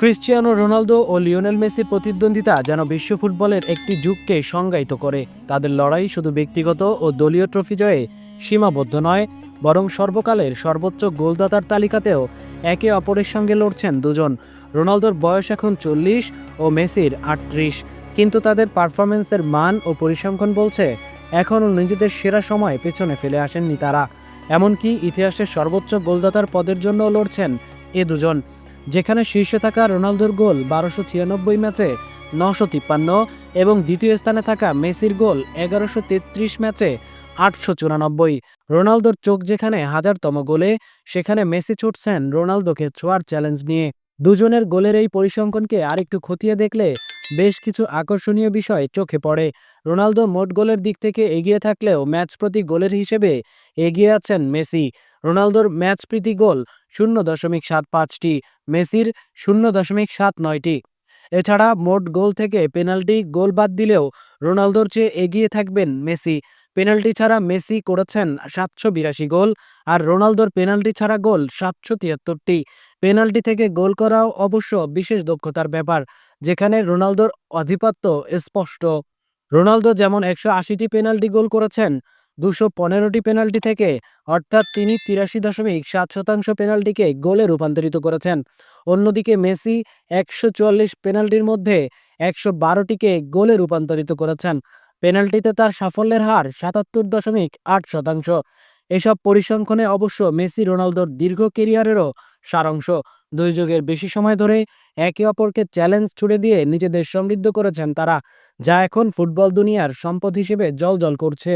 Cristiano Ronaldo ও Lionel মেসির প্রতিদ্বন্দ্বিতা যেন বিশ্ব ফুটবলের একটি যুগকে সংজ্ঞায়িত করে। তাদের লড়াই শুধু ব্যক্তিগত ও দলীয় ট্রফি জয়ে সীমাবদ্ধ নয়, বরং সর্বকালের সর্বোচ্চ গোলদাতার তালিকাতেও একে অপরের সঙ্গে লড়ছেন দুজন। রোনালদোর বয়স এখন চল্লিশ ও মেসির আটত্রিশ। কিন্তু তাদের পারফরমেন্সের মান ও পরিসংখ্যান বলছে, এখনও নিজেদের সেরা সময় পেছনে ফেলে আসেননি তারা। এমনকি ইতিহাসের সর্বোচ্চ গোলদাতার পদের জন্য লড়ছেন এ দুজন। যেখানে শীর্ষে থাকা রোনালদোর গোল বারোশো ছিয়ানব্বই ম্যাচে নশো তিপ্পান্ন এবং দ্বিতীয় স্থানে থাকা মেসির গোল এগারোশো তেত্রিশ ম্যাচে আটশো চুরানব্বই। রোনালদোর চোখ যেখানে হাজারতম গোলে, সেখানে মেসি ছুটছেন রোনালদোকে ছোঁয়ার চ্যালেঞ্জ নিয়ে। দুজনের গোলের এই পরিসংখ্যানকে আরেকটু খতিয়ে দেখলে বেশ কিছু আকর্ষণীয় বিষয় চোখে পড়ে। রোনালদো মোট গোলের দিক থেকে এগিয়ে থাকলেও ম্যাচ প্রতি গোলের হিসেবে এগিয়ে আছেন মেসি। রোনালদোর ম্যাচ প্রীতি গোল শূন্য দশমিক সাত পাঁচটি মেসির শূন্য দশমিক সাত নয়টি। এছাড়া মোট গোল থেকে পেনাল্টি, গোল বাদ দিলেও রোনালদোর চেয়ে এগিয়ে থাকবেন মেসি। পেনাল্টি ছাড়া মেসি করেছেন সাতশো বিরাশি গোল আর রোনালদোর পেনাল্টি ছাড়া গোল সাতশো তিয়াত্তরটি। পেনাল্টি থেকে গোল করাও অবশ্য বিশেষ দক্ষতার ব্যাপার, যেখানে রোনালদোর আধিপত্য স্পষ্ট। রোনালদো যেমন একশো আশিটি পেনাল্টি গোল করেছেন দুশো পনেরোটি পেনাল্টি থেকে, অর্থাৎ তিনি তিরাশি দশমিক সাত শতাংশ পেনাল্টিকে গোলে রূপান্তরিত করেছেন। অন্যদিকে মেসি একশো চুয়াল্লিশ পেনাল্টির মধ্যে একশো বারোটিকে গোলে রূপান্তরিত করেছেন। পেনাল্টিতে তার সাফল্যের হার সাতাত্তর দশমিক আট শতাংশ। এসব পরিসংখ্যানে অবশ্য মেসি রোনালদোর দীর্ঘ কেরিয়ারেরও সারাংশ। দুই যুগের বেশি সময় ধরে একে অপরকে চ্যালেঞ্জ ছুড়ে দিয়ে নিজেদের সমৃদ্ধ করেছেন তারা, যা এখন ফুটবল দুনিয়ার সম্পদ হিসেবে জলজল করছে।